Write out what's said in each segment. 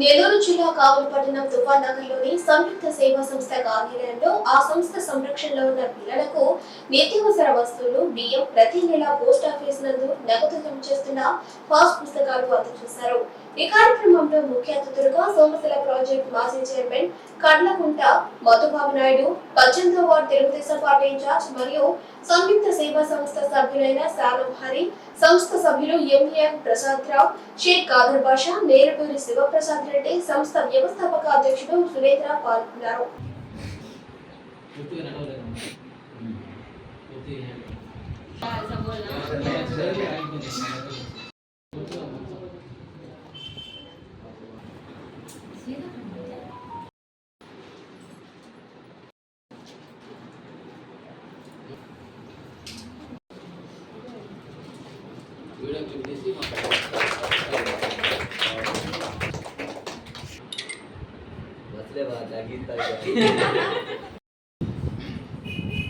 నెల్లూరు జిల్లా కావలపట్నం తుఫాన్ నగర్లోని సంయుక్త సేవా సంస్థ కార్యాలయంలో ఆ సంస్థ సంరక్షణలో ఉన్న పిల్లలకు నిత్యావసర వస్తువులు బియ్యం ప్రతి నెల పోస్ట్ ఆఫీస్ నందు నగదు జమ చేస్తున్న పాస్ పుస్తకాలు అందజేశారు. ఈ కార్యక్రమంలో ముఖ్య అతిథులుగా సోమశిల ప్రాజెక్ట్ మాజీ చైర్మన్ కడ్లకుంట మధుబాబు నాయుడు పద్దెనిమిదో వార్డు తెలుగుదేశం పార్టీ ఇన్ఛార్జ్ మరియు సంయుక్త సేవా సంస్థ సభ్యులైన శాలం హరి సంస్థ సభ్యులు ఎంఎం ప్రసాద్ రావు షేక్ కాదర్ బాషా నేరటూరి శివప్రసాద్ రెడ్డి సంస్థ వ్యవస్థాపక అధ్యక్షుడు సురేంద్ర పాల్గొన్నారు. పూర్తిగా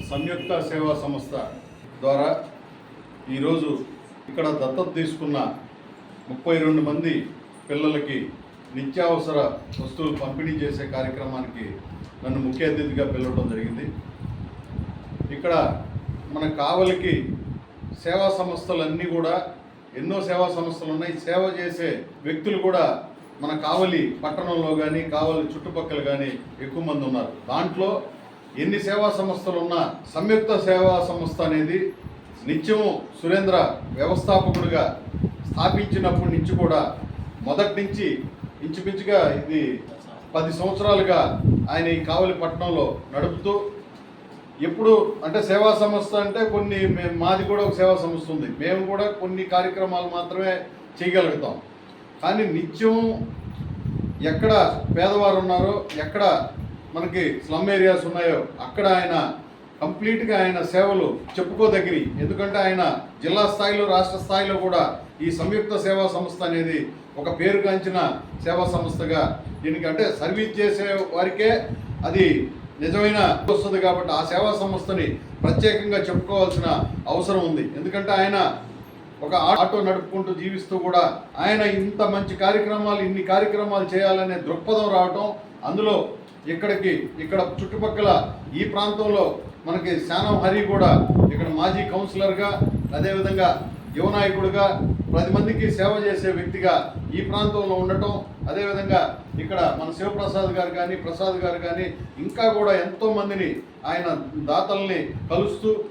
సంయుక్త సేవా సంస్థ ద్వారా ఈరోజు ఇక్కడ దత్తత తీసుకున్న ముప్పై రెండు మంది పిల్లలకి నిత్యావసర వస్తువులు పంపిణీ చేసే కార్యక్రమానికి నన్ను ముఖ్య అతిథిగా పిలవడం జరిగింది ఇక్కడ మన కావలికి సేవా సంస్థలన్నీ కూడా ఎన్నో సేవా సంస్థలు ఉన్నాయి. సేవ చేసే వ్యక్తులు కూడా మన కావలి పట్టణంలో కానీ కావలి చుట్టుపక్కల కానీ ఎక్కువ మంది ఉన్నారు. దాంట్లో ఎన్ని సేవా సంస్థలు ఉన్నా సంయుక్త సేవా సంస్థ అనేది నిత్యము సురేంద్ర వ్యవస్థాపకుడిగా స్థాపించినప్పటి నుంచి కూడా మొదటి నుంచి ఇంచుమించుగా ఇది పది సంవత్సరాలుగా ఆయన ఈ కావలి పట్టణంలో నడుపుతూ ఎప్పుడు అంటే సేవా సంస్థ అంటే కొన్ని మాది కూడా ఒక సేవా సంస్థ ఉంది. మేము కూడా కొన్ని కార్యక్రమాలు మాత్రమే చేయగలుగుతాం. కానీ నిత్యం ఎక్కడ పేదవారు ఉన్నారో ఎక్కడ మనకి స్లమ్ ఏరియాస్ ఉన్నాయో అక్కడ ఆయన కంప్లీట్గా ఆయన సేవలు చెప్పుకోదగిరి ఎందుకంటే ఆయన జిల్లా స్థాయిలో రాష్ట్ర స్థాయిలో కూడా ఈ సంయుక్త సేవా సంస్థ అనేది ఒక పేరుగాంచిన సేవా సంస్థగా దీనికి అంటే సర్వీస్ చేసే వారికే అది నిజమైన వస్తుంది కాబట్టి ఆ సేవా సంస్థని ప్రత్యేకంగా చెప్పుకోవాల్సిన అవసరం ఉంది. ఎందుకంటే ఆయన ఒక ఆటో నడుపుకుంటూ జీవిస్తూ కూడా ఆయన ఇంత మంచి కార్యక్రమాలు ఇన్ని కార్యక్రమాలు చేయాలనే దృక్పథం రావటం అందులో ఇక్కడికి ఇక్కడ చుట్టుపక్కల ఈ ప్రాంతంలో మనకి శానం హరి కూడా ఇక్కడ మాజీ కౌన్సిలర్గా అదేవిధంగా యువ నాయకుడిగా పది మందికి సేవ చేసే వ్యక్తిగా ఈ ప్రాంతంలో ఉండటం అదేవిధంగా ఇక్కడ మన శివప్రసాద్ గారు కానీ ప్రసాద్ గారు కానీ ఇంకా కూడా ఎంతో మందిని ఆయన దాతల్ని కలుస్తూ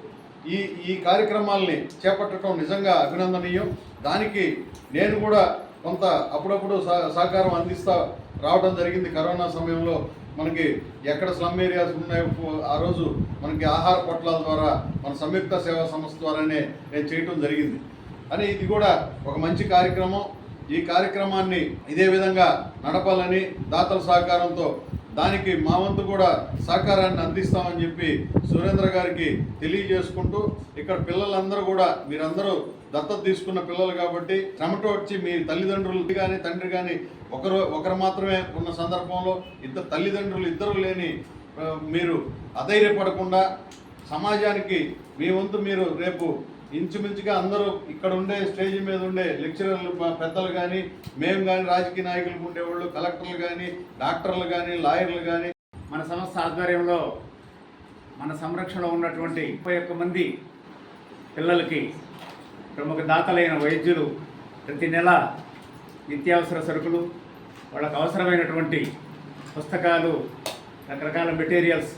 ఈ ఈ కార్యక్రమాల్ని చేపట్టడం నిజంగా అభినందనీయం. దానికి నేను కూడా కొంత అప్పుడప్పుడు సహ- సహకారం అందిస్తా రావడం జరిగింది కరోనా సమయంలో. మనకి ఎక్కడ స్లమ్ ఏరియాస్ ఉన్నాయో ఆ రోజు మనకి ఆహార పొట్లాల ద్వారా మన సంయుక్త సేవా సంస్థ ద్వారానే నేను చేయటం జరిగింది. అని ఇది కూడా ఒక మంచి కార్యక్రమం. ఈ కార్యక్రమాన్ని ఇదే విధంగా నడపాలని దాతల సహకారంతో దానికి మా వంతు కూడా సహకారాన్ని అందిస్తామని చెప్పి సురేంద్ర గారికి తెలియజేసుకుంటూ ఇక్కడ పిల్లలందరూ కూడా మీరందరూ దత్తత తీసుకున్న పిల్లలు కాబట్టి చెమట వచ్చి మీ తల్లిదండ్రులు కానీ తండ్రి కానీ ఒకరు ఒకరు మాత్రమే ఉన్న సందర్భంలో ఇద్దరు తల్లిదండ్రులు ఇద్దరు లేని మీరు అధైర్యపడకుండా సమాజానికి మీ వంతు మీరు రేపు ఇంచుమించుగా అందరూ ఇక్కడ ఉండే స్టేజ్ మీద ఉండే లెక్చరర్లు పెద్దలు కానీ మేము కానీ రాజకీయ నాయకులు ఉండేవాళ్ళు కలెక్టర్లు కానీ డాక్టర్లు కానీ లాయర్లు కానీ మన సంస్థ ఆధ్వర్యంలో మన సంరక్షణలో ఉన్నటువంటి ముప్పై ఒక్క మంది పిల్లలకి ప్రముఖ దాతలైన వైద్యులు ప్రతి నెల నిత్యావసర సరుకులు వాళ్ళకు అవసరమైనటువంటి పుస్తకాలు రకరకాల మెటీరియల్స్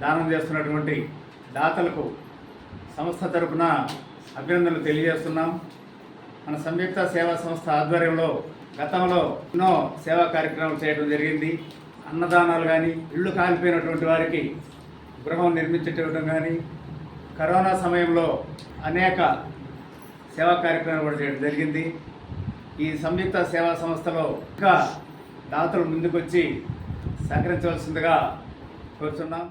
దానం చేస్తున్నటువంటి దాతలకు సంస్థ తరపున అభినందనలు తెలియజేస్తున్నాం. మన సంయుక్త సేవా సంస్థ ఆధ్వర్యంలో గతంలో ఎన్నో సేవా కార్యక్రమాలు చేయడం జరిగింది. అన్నదానాలు కానీ ఇళ్ళు కాలిపోయినటువంటి వారికి గృహం నిర్మించటం కానీ కరోనా సమయంలో అనేక సేవా కార్యక్రమాలు కూడా చేయడం జరిగింది. ఈ సంయుక్త సేవా సంస్థలో ఇంకా దాతలు ముందుకొచ్చి సహకరించవలసిందిగా కోరుతున్నాం.